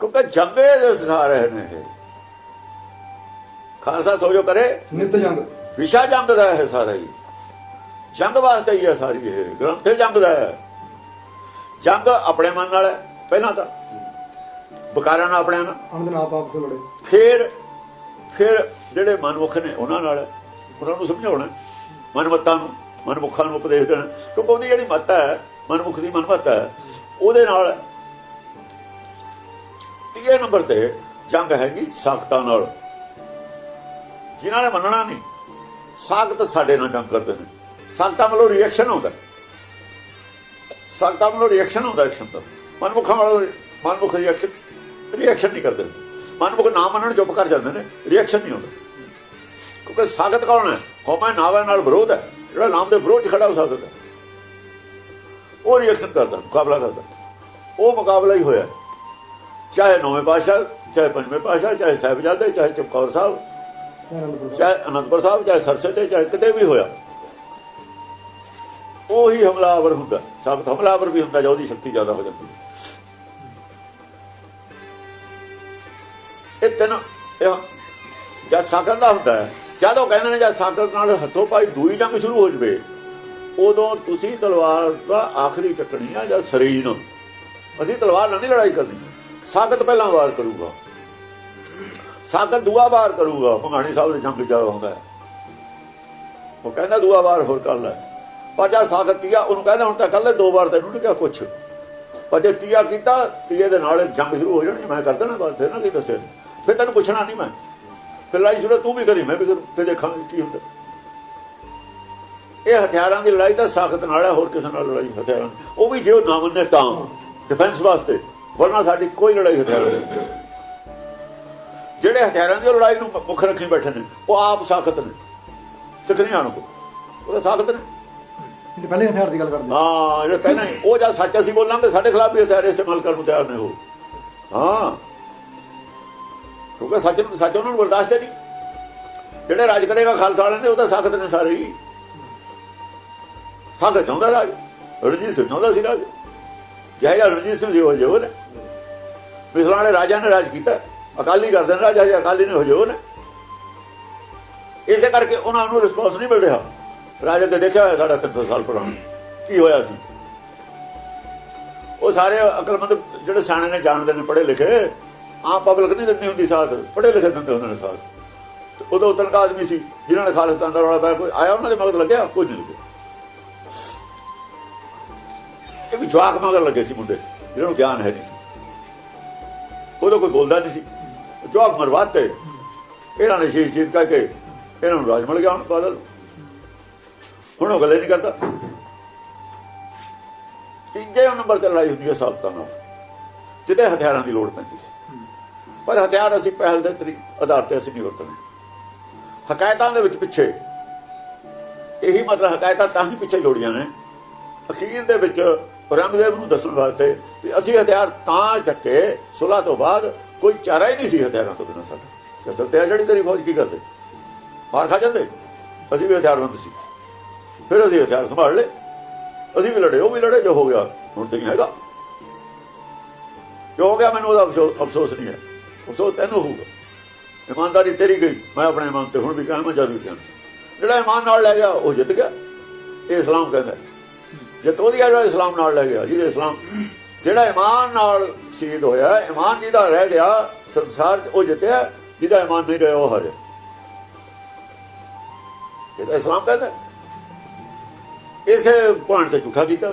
ਕਿਉਂਕਿ ਜੰਗੇ ਦੇ ਸਿਖਾ ਰਹੇ ਨੇ ਇਹ। ਖਾਲਸਾ ਸੋਜੋ ਕਰੇ ਨਿਤ ਜੰਗ। ਵਿਸ਼ਾ ਜੰਗ ਦਾ ਹੈ ਸਾਰਾ ਹੀ। ਜੰਗ ਵਾਸਤੇ ਹੀ ਹੈ ਸਾਰੀ ਇਹ ਗ੍ਰੰਥ ਜੰਗ ਦਾ ਹੈ। ਜੰਗ ਆਪਣੇ ਮਨ ਨਾਲ ਪਹਿਲਾਂ ਤਾਂ। ਬਕਾਰਾਂ ਨਾਲ ਆਪਣਿਆਂ ਨਾਲ। ਅਨੰਦ ਨਾਪ ਆਪ ਤੋਂ ਲੜੇ। ਫਿਰ ਫਿਰ ਜਿਹੜੇ ਮਨਮੁਖ ਨੇ ਉਹਨਾਂ ਨਾਲ ਉਹਨਾਂ ਨੂੰ ਸਮਝਾਉਣਾ ਮਨਮਤਾਂ ਨੂੰ ਮਨਮੁਖਾਂ ਨੂੰ ਉਪਦੇਸ਼ ਦੇਣਾ ਕਿਉਂਕਿ ਉਹਦੀ ਜਿਹੜੀ ਮੱਤ ਹੈ ਮਨਮੁਖ ਦੀ ਮਨਮਤ ਹੈ ਉਹਦੇ ਨਾਲ ਤੀਏ ਨੰਬਰ ਤੇ ਜੰਗ ਹੈਗੀ ਸਾਖਤਾਂ ਨਾਲ। ਜਿਨ੍ਹਾਂ ਨੇ ਮੰਨਣਾ ਨਹੀਂ, ਸਾਖਤ ਸਾਡੇ ਨਾਲ ਜੰਗ ਕਰਦੇ ਨੇ। ਸਾਖਤਾਂ ਵੱਲੋਂ ਰਿਐਕਸ਼ਨ ਹੁੰਦਾ ਸਾਖਤਾਂ ਵੱਲੋਂ ਰਿਐਕਸ਼ਨ ਹੁੰਦਾ ਐਕਸ਼ਨ ਦਾ ਮਨਮੁਖਾਂ ਵੱਲੋਂ ਮਨਮੁਖ ਰਿਐਕਸ਼ਨ ਰਿਐਕਸ਼ਨ ਨਹੀਂ ਕਰਦੇ। ਮਨਮੁਖ ਨਾ ਮੰਨਣ, ਚੁੱਪ ਕਰ ਜਾਂਦੇ ਨੇ। ਰਿਐਕਸ਼ਨ ਨਹੀਂ ਹੁੰਦਾ ਕਿਉਂਕਿ ਸਾਖਤ ਕੌਣ ਹੈ? ਹਉਮੈ ਨਾਵਾਂ ਨਾਲ ਵਿਰੋਧ ਹੈ। ਜਿਹੜਾ ਨਾਮ ਦੇ ਵਿਰੋਧ 'ਚ ਖੜਾ ਹੋ ਸਕਦਾ ਹੈ। ਉਹ ਰਿਐਕਸ਼ਨ ਕਰਦਾ, ਮੁਕਾਬਲਾ ਕਰਦਾ। ਉਹ ਮੁਕਾਬਲਾ ਹੀ ਹੋਇਆ। ਚਾਹੇ ਨੌਵੇਂ ਪਾਸ਼ਾ ਚਾਹੇ ਪੰਜਵੇਂ ਪਾਸ਼ਾ ਚਾਹੇ ਸਾਹਿਬਜ਼ਾਦੇ ਚਾਹੇ ਚਮਕੌਰ ਸਾਹਿਬ। ਚਾਹੇ ਅਨੰਦਪੁਰ ਸਾਹਿਬ ਚਾਹੇ ਸਰਸੇ ਤੇ ਚਾਹੇ ਕਿਤੇ ਵੀ ਹੋਇਆ ਉਹੀ ਹਮਲਾਵਰ ਹੁੰਦਾ ਸਖਤ ਹਮਲਾਵਰ ਵੀ ਹੁੰਦਾ ਜਾਂ ਉਹਦੀ ਸ਼ਕਤੀ ਜ਼ਿਆਦਾ ਹੋ ਜਾਂਦੀ। ਇਹ ਤਿੰਨ ਇਹ ਜਦ ਸਾਕਤ ਦਾ ਹੁੰਦਾ ਹੈ ਜਦੋਂ ਕਹਿੰਦੇ ਨੇ ਜਦ ਸਾਕਤ ਨਾਲ ਹੱਥੋਂ ਪਾਈ ਦੂਈ ਜੰਗ ਸ਼ੁਰੂ ਹੋ ਜਵੇ ਉਦੋਂ ਤੁਸੀਂ ਤਲਵਾਰ ਦਾ ਆਖਰੀ ਚੱਕਣੀ ਆ ਜਦ ਸਰੀਰ ਅਸੀਂ ਤਲਵਾਰ ਨਾਲ ਨਹੀਂ ਲੜਾਈ ਕਰਨੀ ਸਾਗਤ ਪਹਿਲਾਂ ਵਾਰ ਕਰੂਗਾ। ਸਾਗਤ ਦੂਆ ਵਾਰ ਕਰੂਗਾ। ਭਗਾਣੀ ਸਾਹਿਬ ਦੇ ਜੰਗ ਜਾ ਹੁੰਦਾ ਹੈ। ਉਹ ਕਹਿੰਦਾ ਦੂਆ ਵਾਰ ਹੋਰ ਕਰ ਲੈ। ਪਰ ਜਦ ਉਹਨੂੰ ਕਹਿੰਦਾ, ਹੁਣ ਤਾਂ ਕੱਲ ਦੋ ਵਾਰ ਤੈਨੂੰ ਨਹੀਂ ਕਿਹਾ ਕੁਛ। ਪਰ ਤੀਆ ਕੀਤਾ, ਤੀਏ ਦੇ ਨਾਲ ਜੰਗ ਸ਼ੁਰੂ ਹੋ ਜਾਣੀ। ਮੈਂ ਕਰ ਦੇਣਾ ਬਾਅਦ ਫਿਰ ਨਾ ਕੀ ਦੱਸੇ। ਫਿਰ ਤੈਨੂੰ ਪੁੱਛਣਾ ਨਹੀਂ ਮੈਂ। ਫਿਰ ਲੜਾਈ ਸ਼ੁਰੂ, ਤੂੰ ਵੀ ਕਰੀ, ਮੈਂ ਵੀ ਕਰੂੰ। ਤੇ ਦੇਖਾਂਗੇ ਕੀ ਹੁੰਦਾ। ਇਹ ਹਥਿਆਰਾਂ ਦੀ ਲੜਾਈ ਤਾਂ ਸਾਖਤ ਨਾਲ ਹੈ, ਹੋਰ ਕਿਸੇ ਨਾਲ ਲੜਾਈ ਹਥਿਆਰਾਂ ਉਹ ਵੀ ਜੇ ਉਹ ਨਾ ਮੰਨੇ ਤਾਂ। ਡਿਫੈਂਸ ਵਾਸਤੇ। ਵਰਨਾ ਸਾਡੀ ਕੋਈ ਲੜਾਈ ਹਥਿਆਰਾਂ ਦੀ। ਜਿਹੜੇ ਹਥਿਆਰਾਂ ਦੀ ਲੜਾਈ ਨੂੰ ਮੁੱਖ ਰੱਖੀ ਬੈਠੇ ਨੇ ਉਹ ਆਪ ਸਾਖਤ ਨੇ। ਸਿੱਖਣੀਆਂ ਨੂੰ। ਉਹ ਤਾਂ ਸਾਖਤ ਨੇ। ਜਿਹੜੇ ਪਹਿਲੇ ਹਥਿਆਰ ਦੀ ਗੱਲ ਕਰਦੇ। ਹਾਂ ਜਿਹੜੇ ਪਹਿਲਾਂ ਉਹ ਜਦ ਸੱਚ ਅਸੀਂ ਬੋਲਾਂਗੇ ਸਾਡੇ ਖਿਲਾਫ ਵੀ ਹਥਿਆਰ ਇਸਤੇਮਾਲ ਕਰਨ ਨੂੰ ਤਿਆਰ ਨੇ ਉਹ। ਹਾਂ। ਕਿਉਂਕਿ ਸੱਚ ਨੂੰ ਸੱਚ ਉਹਨਾਂ ਨੂੰ ਬਰਦਾਸ਼ਤ ਨਹੀਂ। ਜਿਹੜੇ ਰਾਜ ਕਰੇਗਾ ਖਾਲਸਾ ਵਾਲੇ ਨੇ ਉਹ ਤਾਂ ਸਖਤ ਨੇ ਸਾਰੇ ਹੀ। ਸਖਤ ਚਾਹੁੰਦਾ ਰਾਜ। ਰਣਜੀਤ ਸਿੰਘ ਚਾਹੁੰਦਾ ਸੀ ਰਾਜ। ਜਿਹੇ ਰਣਜੀਤ ਸਿੰਘ ਜੀ ਹੋ ਜੋ ਨੇ। ਮਿਸਲਾਂ ਵਾਲੇ ਰਾਜਾ ਨੇ ਰਾਜ ਕੀਤਾ। ਅਕਾਲੀ ਕਰਦੇ ਨੇ ਰਾਜਾ ਜੀ ਅਕਾਲੀ ਨੇ ਹੋ ਨੇ। ਇਸੇ ਕਰਕੇ ਉਹਨਾਂ ਨੂੰ ਰਿਸਪੌਂਸ ਨਹੀਂ ਮਿਲ ਰਿਹਾ। ਰਾਜਾ ਕੇ ਦੇਖਿਆ ਹੋਇਆ ਸਾਡਾ 300 ਸਾਲ ਪੁਰਾਣਾ। ਕੀ ਹੋਇਆ ਸੀ? ਉਹ ਸਾਰੇ ਅਕਲਮੰਦ ਜਿਹੜੇ ਸਿਆਣੇ ਨੇ ਜਾਣਦੇ ਨੇ, ਪੜ੍ਹੇ ਲਿਖੇ, ਆਮ ਪਬਲਿਕ ਨਹੀਂ ਦਿੰਦੀ ਹੁੰਦੀ ਸਾਥ। ਪੜ੍ਹੇ ਲਿਖੇ ਦਿੰਦੇ ਉਹਨਾਂ ਨੇ ਸਾਥ। ਤੇ ਉਦੋਂ ਉਦੋਂ ਦਾ ਆਦਮੀ ਸੀ, ਜਿਨ੍ਹਾਂ ਨੇ ਖਾਲਿਸਤਾਨ ਦਾ ਰੌਲਾ ਪਾਇਆ ਕੋਈ ਆਇਆ, ਉਹਨਾਂ ਦੇ ਮਗਰ ਲੱਗਿਆ ਕੋਈ ਨਹੀਂ ਲੱਗਿਆ। ਇਹ ਵੀ ਜਵਾਕ ਮਗਰ ਲੱਗੇ ਸੀ ਮੁੰਡੇ, ਜਿਹਨਾਂ ਨੂੰ ਗਿਆਨ ਹੈ ਨਹੀਂ ਸੀ। ਉਦੋਂ ਕੋਈ ਬੋਲਦਾ ਨਹੀਂ ਸੀ। ਜਵਾਕ ਮਰਵਾਤੇ ਇਹਨਾਂ ਨੇ ਸ਼ੀਸ਼ ਸ਼ੀਸ਼ ਕਰਕੇ ਇਹਨਾਂ ਨੂੰ ਰਾਜ ਮਿਲ ਗਿਆ ਹੁਣ ਬਾਦਲ। ਹੁਣ ਉਹ ਗੱਲੇ ਨਹੀਂ ਕਰਦਾ। ਤੀਜੇ ਨੰਬਰ ਤੇ ਲੜਾਈ ਹੁੰਦੀ ਹੈ ਸਾਬਤਾਂ ਨਾਲ। ਜਿੱਤੇ ਹਥਿਆਰਾਂ ਦੀ ਲੋੜ ਪੈਂਦੀ ਹੈ। ਪਰ ਹਥਿਆਰ ਅਸੀਂ ਪਹਿਲ ਦੇ ਤਰੀਕ ਆਧਾਰ ਤੇ ਅਸੀਂ ਨਹੀਂ ਵਰਤਦੇ ਹਕਾਇਤਾਂ ਦੇ ਵਿੱਚ ਪਿੱਛੇ। ਇਹੀ ਮਤਲਬ ਹਕਾਇਤਾਂ ਤਾਂ ਹੀ ਪਿੱਛੇ ਲੋੜੀਆਂ ਨੇ। ਅਖੀਰ ਦੇ ਵਿੱਚ ਔਰੰਗਜ਼ੇਬ ਨੂੰ ਦੱਸਣ ਵਾਸਤੇ ਵੀ ਅਸੀਂ ਹਥਿਆਰ ਤਾਂ ਚੱਕੇ, ਸੁਲਾ ਤੋਂ ਬਾਅਦ ਕੋਈ ਚਾਰਾ ਹੀ ਨਹੀਂ ਸੀ ਹਥਿਆਰਾਂ ਤੋਂ ਬਿਨਾਂ ਸਾਡਾ। ਅਸਲ ਤੇ ਆ ਜਿਹੜੀ ਤੇਰੀ ਫੌਜ ਕੀ ਕਰਦੇ? ਮਾਰ ਖਾ ਜਾਂਦੇ? ਅਸੀਂ ਵੀ ਹਥਿਆਰਬੰਦ ਸੀ। ਫਿਰ ਅਸੀਂ ਹਥਿਆਰ ਸੰਭਾਲ ਲਏ। ਅਸੀਂ ਵੀ ਲੜੇ, ਉਹ ਵੀ ਲੜੇ, ਜੋ ਹੋ ਗਿਆ, ਹੁਣ ਤੇ ਨਹੀਂ ਹੈਗਾ। ਜੋ ਹੋ ਗਿਆ, ਮੈਨੂੰ ਉਹਦਾ ਅਫਸੋਸ ਅਫਸੋਸ ਨਹੀਂ ਹੈ। ਅਫਸੋਸ ਤੈਨੂੰ ਹੋਊਗਾ। ਇਮਾਨਦਾਰੀ ਤੇਰੀ ਗਈ। ਮੈਂ ਆਪਣੇ ਇਮਾਨ ਤੇ ਹੁਣ ਵੀ ਕਾਇਮ ਜਾਦੂ ਕਿਹਾ ਜਿਹੜਾ ਇਮਾਨ ਨਾਲ ਲੈ ਗਿਆ, ਉਹ ਜਿੱਤ ਗਿਆ। ਇਹ ਇਸਲਾਮ ਕਹਿੰਦਾ ਜਿੱਤ ਉਹਦੀ ਜਿਹੜਾ ਇਸਲਾਮ ਨਾਲ ਲੈ ਗਿਆ, ਜਿਹਦੇ ਇਸਲਾਮ ਜਿਹੜਾ ਇਮਾਨ ਨਾਲ ਸ਼ਹੀਦ ਹੋਇਆ, ਇਮਾਨ ਜਿਹਦਾ ਰਹਿ ਗਿਆ, ਸੰਸਾਰ 'ਚ ਉਹ ਜਿੱਤਿਆ, ਜਿਹਦਾ ਇਮਾਨ ਨਹੀਂ ਰਿਹਾ, ਉਹ ਹਾਰਿਆ ਇਹ ਤਾਂ ਇਸਲਾਮ ਕਹਿੰਦਾ। ਇਸੇ ਪੁਆਇੰਟ ਤੇ ਝੂਠਾ ਕੀਤਾ।